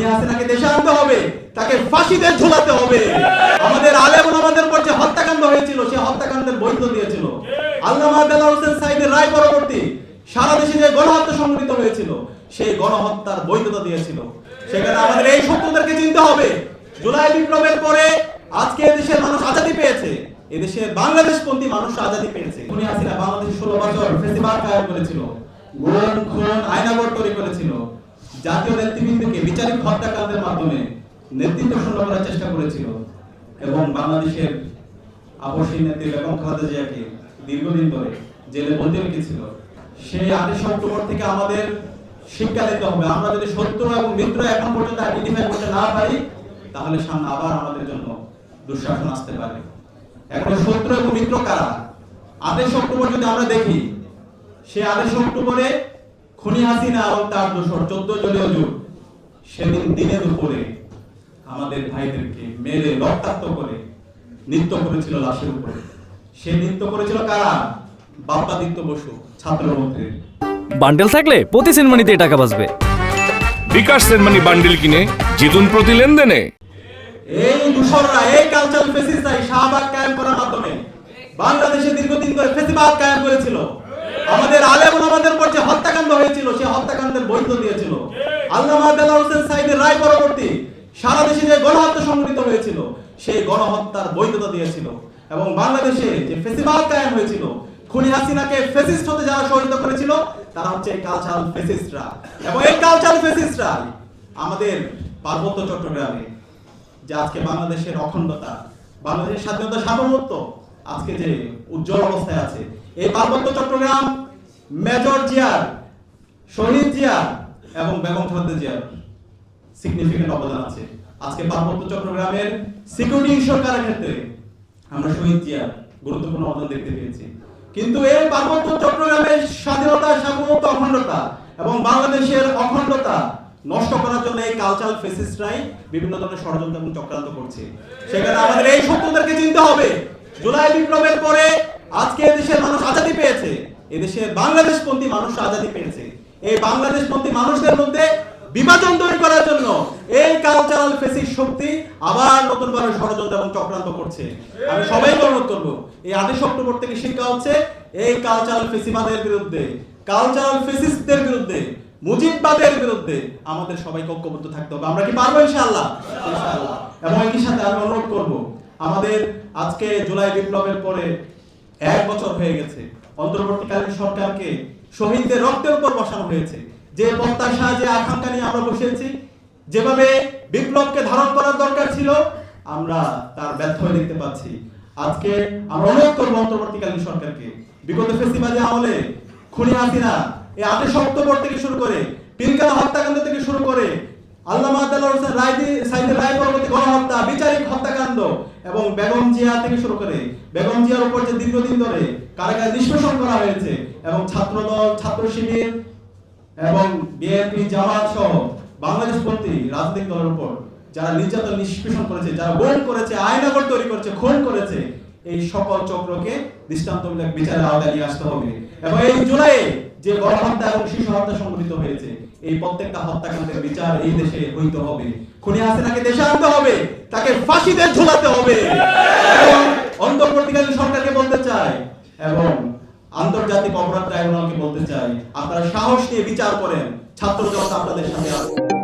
খুনি হাসিনাকে দেশে আনতে হবে, তাকে ফাঁসিতে ঝোলাতে হবে। আমাদের আলেম আমাদের উপর যে হত্যাকাণ্ড হয়েছিল সেই হত্যাকাণ্ডের বৈধ দিয়েছিল। আল্লামা দেলাওয়ার হোসেন সাইদের রায় পরবর্তী সারা দেশে যে গণহত্যা সংঘটিত হয়েছিল, সেই গণহত্যার বৈধতা দিয়েছিল। সেখানে আমাদের এই শত্রুদেরকে চিনতে হবে। জুলাই বিপ্লবের পরে আজকে দেশের মানুষ আজাদি পেয়েছে। এদেশে বাংলাদেশপন্থী মানুষ আজাদি পেয়েছে। খুনি হাসিনা বাংলাদেশে ষোলো বছর ফেসিবাদ কায়েম করেছিল। গুণ খুন আয়নাগর তৈরি করেছিল। জাতীয় নেতৃবৃন্দকে বিচারিক হত্যাকাণ্ডের মাধ্যমে নেতৃত্ব শূন্য করার চেষ্টা করেছিল এবং বাংলাদেশের আপসী নেত্রী বেগম খালেদা জিয়াকে দীর্ঘদিন ধরে জেলে বন্দি রেখেছিল। সেই আঠাশ অক্টোবর থেকে আমাদের শিক্ষা দিতে হবে। আমরা যদি শত্রু এবং মিত্র এখন পর্যন্ত আইডেন্টিফাই করতে না পারি, তাহলে সামনে আবার আমাদের জন্য দুঃশাসন আসতে পারে। এখন শত্রু এবং মিত্র কারা? আঠাশ অক্টোবর যদি আমরা দেখি, সেই আঠাশ অক্টোবরে খুনি হাসিনা এবং তার দোষর চোদ্দ জলীয় জোট। সেদিন দিনের উপরে আমাদের ভাইদেরকে মেরে রক্তাক্ত করে নৃত্য করেছিল লাশের উপরে। সে নৃত্য করেছিল কারা? বাপ্পাদিত্য বসু ছাত্রমন্ত্রীর বান্ডেল থাকলে প্রতি সিনেমানিতে টাকা বাঁচবে। বিকাশ সেনমানি বান্ডিল কিনে জিতুন প্রতি লেনদেনে। এই দূষররা এই কালচারাল ফেসিসরা এই শাহবাগ কায়েম করার মাধ্যমে বাংলাদেশে দীর্ঘদিন ধরে ফেসিবাদ কায়েম করেছিল। আমাদের আলেম আমাদের উপর যে হত্যাকাণ্ড হয়েছিল সেই হত্যাকাণ্ডের বৈধ দিয়েছিল। আল্লামা দেলাওয়ার হোসেন সাইদের রায় পরবর্তী, সারা দেশে যে গণহত্যা সংঘটিত হয়েছিল সেই গণহত্যার বৈধতা দিয়েছিল। এবং বাংলাদেশে যে কায়েম হয়েছিল, খুনি হাসিনাকে ফেসিস্ট হতে যারা সহিত করেছিল, তারা হচ্ছে কালচারাল ফেসিস্টরা এবং এই কালচারাল ফেসিস্টরা আমাদের পার্বত্য চট্টগ্রামে, যে আজকে বাংলাদেশের অখণ্ডতা, বাংলাদেশের স্বাধীনতা সার্বভৌমত্ব আজকে যে উজ্জ্বল অবস্থায় আছে। এই পার্বত্য চট্টগ্রাম মেজর জিয়ার শহীদ জিয়া এবং বেগম খালেদা জিয়ার সিগনিফিকেন্ট অবদান আছে। আজকে পার্বত্য চট্টগ্রামের সিকিউরিটি ইস্যুর ক্ষেত্রে আমরা শহীদ জিয়ার গুরুত্বপূর্ণ অবদান দেখতে পেয়েছি। কিন্তু এই পার্বত্য চট্টগ্রামের স্বাধীনতা, সার্বভৌমত্ব, অখণ্ডতা এবং বাংলাদেশের অখণ্ডতা নষ্ট করার জন্য এই কালচারাল ফেসিস্টরাই বিভিন্ন ধরনের ষড়যন্ত্র এবং চক্রান্ত করছে। সেখানে আমাদের এই শত্রুদেরকে চিনতে হবে। জুলাই বিপ্লবের পরে আজকে দেশের মানুষ আজাদি পেয়েছে। এদেশে বাংলাদেশপন্থী মানুষ আজাদি পেয়েছে। এই বাংলাদেশপন্থী মানুষদের মধ্যে বিভাজন তৈরি করার জন্য এই কালচারাল ফেসিস শক্তি আবার নতুন ভাবে ষড়যন্ত্র এবং চক্রান্ত করছে। আমি সবাইকে অনুরোধ করব, এই আঠাশ অক্টোবর থেকে শিক্ষা হচ্ছে এই কালচারাল ফেসিবাদের বিরুদ্ধে কালচারাল ফেসিস্টদের বিরুদ্ধে, মুজিববাদের বিরুদ্ধে আমাদের সবাইকে ঐক্যবদ্ধ থাকতে হবে। আমরা কি পারব ইনশাআল্লাহ? ইনশাআল্লাহ। এবং একই সাথে আমি অনুরোধ করব, আমাদের আজকে জুলাই বিপ্লবের পরে এক বছর হয়ে গেছে। অন্তর্বর্তীকালীন সরকারকে শহীদদের রক্তের উপর বসানো হয়েছে। যে প্রত্যাশা যে আকাঙ্ক্ষা নিয়ে আমরা বসেছি, যেভাবে বিপ্লবকে ধারণ করার দরকার ছিল, আমরা তার ব্যর্থ হয়ে দেখতে পাচ্ছি। আজকে আমরা অনুরোধ করব অন্তর্বর্তীকালীন সরকারকে, বিগত ফেসিবাদে আমলে খুনি হাসিনা এই আঠাশ অক্টোবর থেকে শুরু করে পিলকানা হত্যাকাণ্ড থেকে শুরু করে হোসেন রায় রায় পরবর্তী গণহত্যা, বিচারিক হত্যাকাণ্ড এবং বেগম জিয়া থেকে শুরু করে বেগম জিয়ার উপর যে দীর্ঘদিন ধরে কারাগার করা হয়েছে এবং ছাত্রদল, ছাত্র শিবির এবং বিএনপি, জামাত সহ রাজনৈতিক দলের উপর যারা নির্যাতন নিষ্পেষণ করেছে, যারা বোন করেছে আয়নাগর তৈরি করেছে খুন করেছে এই সকল চক্রকে দৃষ্টান্তমূলক বিচারের আওতায় নিয়ে আসতে হবে। এবং এই জুলাইয়ে যে গণহত্যা এবং শিশু হত্যা সংঘটিত হয়েছে, এই প্রত্যেকটা হত্যাকাণ্ডের বিচার এই দেশে হইতে হবে। খুনি হাসিনাকে দেশে আনতে হবে, তাকে ফাঁসিতে ঝোলাতে হবে। অন্তর্বর্তীকালীন সরকারকে বলতে চাই, এবং আন্তর্জাতিক অপরাধ ট্রাইব্যুনালকে বলতে চাই, আপনারা সাহস নিয়ে বিচার করেন, ছাত্র জনতা আপনাদের সাথে আছে